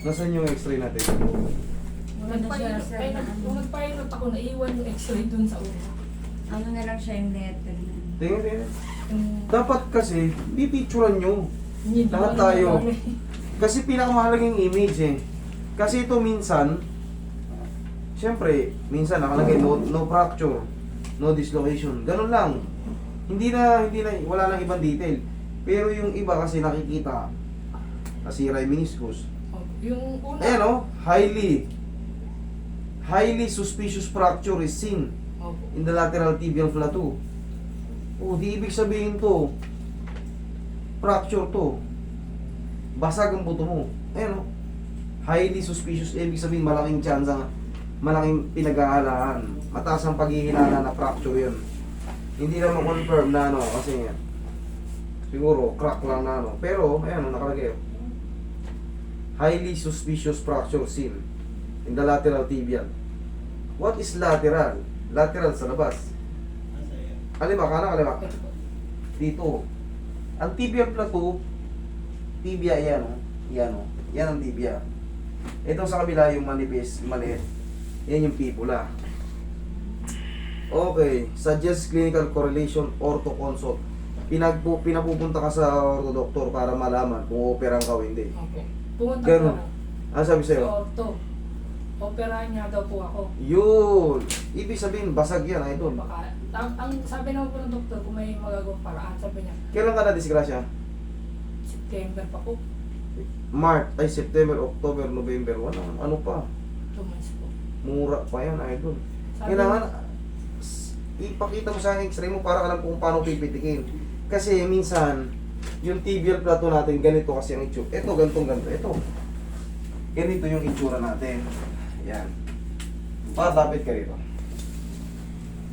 Nasaan yung x-ray natin? Wala na siya. Kaya na. nag- nung nagpahilot ako, naiwan yung x-ray dun sa ulo. Ano na lang siya yung letter na. Tingnan, tingnan. Yung Dapat kasi, pipicturean nyo. hindi Lahat ko tayo. Kasi pinakamahalagang image eh. Kasi ito minsan, Siyempre, minsan nakalagay no, no fracture, no dislocation. Ganun lang. Hindi na, hindi na, wala nang ibang detail. Pero yung iba kasi nakikita, nasira yung meniscus. Oh, Yung una. Ayan o, highly, highly suspicious fracture is seen Opo. in the lateral tibial plateau. Oh, di ibig sabihin to, fracture to. Basag ang buto mo. Ayan o. Highly suspicious, ibig sabihin malaking chance ang malaking pinag-aalahan. Mataas ang paghihinala na fracture yun. Hindi na ma-confirm na ano, kasi siguro crack lang na ano. Pero, ayan o, nakalagay o. Highly suspicious fracture seen in the lateral tibial. What is lateral? Lateral sa labas. Kaliwa, kanan, po. Dito. Ang tibial plateau, tibia yan. Yan o. Yan ang tibia. Ito sa kabila yung manipis, maliit. Yan yung pipula. Okay. Suggest clinical correlation ortho consult. Pinagpu, pinapupunta ka sa ortho doctor para malaman kung operang ka o hindi. Opo. Pumunta Ganun. ko Ano sabi sa sa'yo? orto. Operahan niya daw po ako. Yun. Ibig sabihin, basag yan, idol. Baka, ang, ang sabi naman po ng doktor, kung may magagawang paraan, sabi niya, Kailan ka na disgrasya? September pa po. March, ay September, October, November, wala. Ano pa? Two months po. Mura pa yan, idol. Sabi Kailangan, s- ipakita mo sa akin x-ray mo para alam kung paano pipitikin. Kasi minsan, yung tibial plateau natin, ganito kasi ang itsura. Ito, ganitong ganito. Ito. Ganito yung itsura natin. Yan. Patapit ka rito.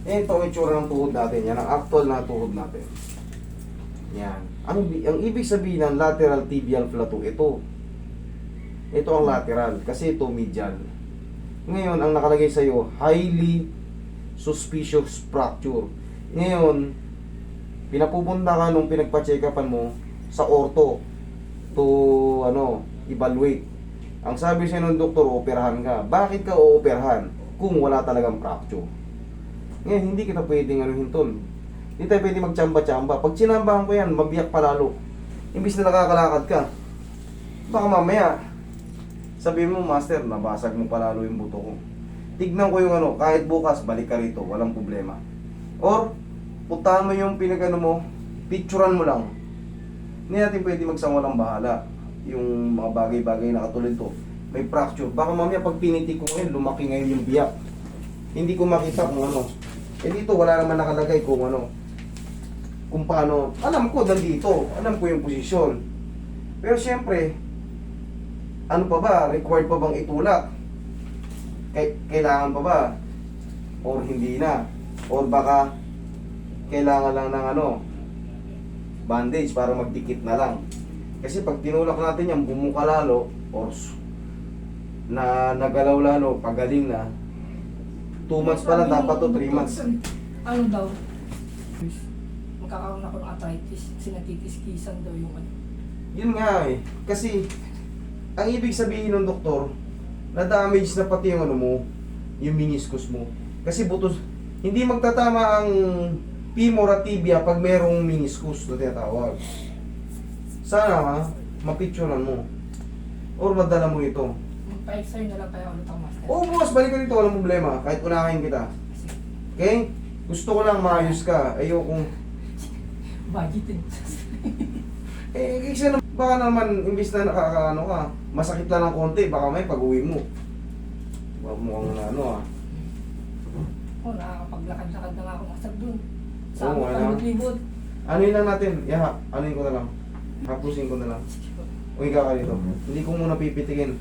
Ito ang itsura ng tuhod natin. Yan ang actual na tuhod natin. Yan. Ang, ang ibig sabihin ng lateral tibial plateau, ito. Ito ang lateral. Kasi ito medial. Ngayon, ang nakalagay sa iyo, highly suspicious fracture. Ngayon, pinapupunta ka nung pinagpa-check-upan mo sa ortho to ano, evaluate. Ang sabi sa ng doktor, operahan ka. Bakit ka ooperahan kung wala talagang fracture? Ngayon, hindi kita pwedeng ano hinton. Hindi tayo pwede magtsamba-tsamba. Pag sinambahan ko yan, mabiyak pa lalo. Imbis na nakakalakad ka. Baka mamaya, sabihin mo, Master, nabasag mo pa lalo yung buto ko. Tignan ko yung ano, kahit bukas, balik ka rito, walang problema. Or, puntahan mo yung pinagano mo, picturean mo lang. Hindi natin pwede magsangalang bahala. Yung mga bagay-bagay na katulad to, may fracture. Baka mamaya pag piniti ko ngayon, lumaki ngayon yung biyak. Hindi ko makita kung ano. Eh dito, wala naman nakalagay kung ano. Kung paano. Alam ko, nandito. Alam ko yung posisyon. Pero syempre, ano pa ba? Required pa bang itulak? Kailangan pa ba? Or hindi na? Or baka kailangan lang ng ano, bandage para magdikit na lang. Kasi pag tinulak natin yan, bumuka lalo, or na nagalaw lalo, pagaling na, 2 months pa lang, dapat to nung 3 months. Ano daw? Magkakaroon ako ng arthritis. Sinatitis-kisan daw yung ano. Yun nga eh. Kasi, ang ibig sabihin ng doktor, na-damage na pati yung ano mo, yung meniscus mo. Kasi butos, hindi magtatama ang femur at tibia pag merong meniscus na tinatawag. Sana ha, mapicturean mo. Or madala mo ito. Magpa-exercise na lang tayo ulit ang master. Oo, bukas, balik ka dito, walang problema. Kahit unahin kita. Okay? Gusto ko lang maayos ka. Ayokong budgeted. Eh, kasi na, baka naman, imbis na nakakaano ka, masakit lang ng konti, baka may pag-uwi mo. Mukhang ano ah. oh, nakakapaglakad-lakad na nga ako master dun. Sa Oo, ano? ang libot. Ano yun lang natin? Yaha, ano yun ko na lang. Hapusin ko na lang. Uwi ka ka dito. Hindi ko muna pipitikin.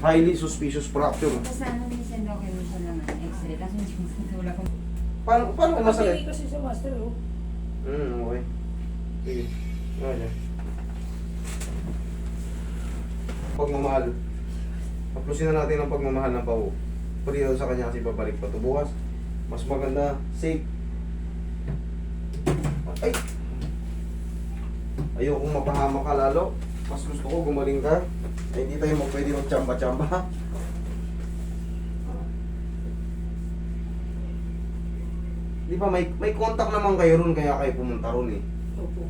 Highly suspicious fracture. Tapos ano minsan daw kayo lang ang x-ray. Tapos minsan wala kong... Paano, paano kung Masakit. masakit? kasi sa master oh. Hmm, okay. Sige. Ano yan? Pagmamahal. Haplusin na natin ang pagmamahal ng pao. Pwede sa kanya kasi babalik pa ito bukas. Mas maganda, safe. Ay! Ayokong mapahama ka lalo. Mas gusto ko gumaling ka. Ay, hindi tayo mo pwede ng tsamba-tsamba. Di ba may may contact naman kayo ron kaya kayo pumunta ron eh. Opo.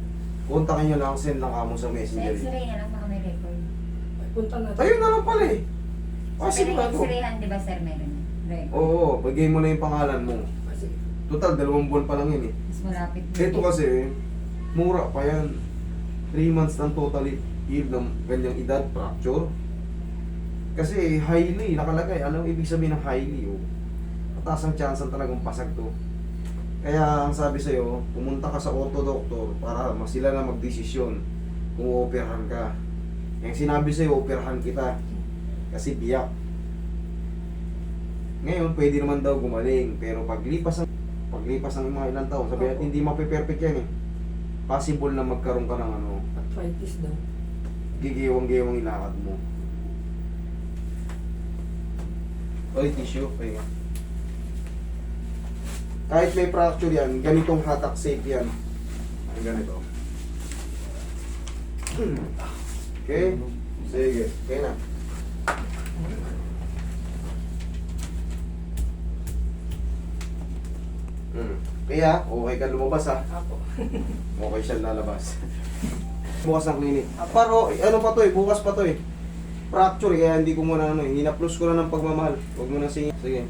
Kontakin nyo lang, send lang kamo sa Sa messenger. eh. x-ray na lang baka may record. Ay, punta na. Ayun na lang pala eh. Sa Kasi ba to? x-rayhan, di ba sir, meron? Record. Oo, pagay mo na yung pangalan mo. Total, dalawang buwan pa lang yun eh. Mas malapit. na. Ito kasi, mura pa yan. 3 months ng totally healed ng ganyang edad, fracture. Kasi highly, nakalagay. Alam ibig sabihin ng highly, oh. Mataas ang chance ang talagang pasag to. Kaya ang sabi sa'yo, pumunta ka sa auto doctor para mas sila na magdesisyon kung operahan ka. Yung sinabi sa'yo, operahan kita. Kasi biyak. Ngayon, pwede naman daw gumaling. Pero paglipas ang paglipas ng mga ilang taon, sabi natin, hindi mape-perfect yan eh. Possible na magkaroon ka ng ano, arthritis daw. gigiwang-giwang ilakad mo. Oy, tissue. Pahinga. Kahit may fracture yan, ganitong hatak safe yan. Yung ganito. Okay? Sige. Okay na. Hmm. Kaya, okay ka lumabas ha. Apo. Okay siya lalabas. bukas ng clinic. Pero, ano pa to eh, bukas pa to eh. Fracture, eh, kaya hindi ko muna ano eh. Hinaplos ko na ng pagmamahal. Huwag mo na singin. Sige.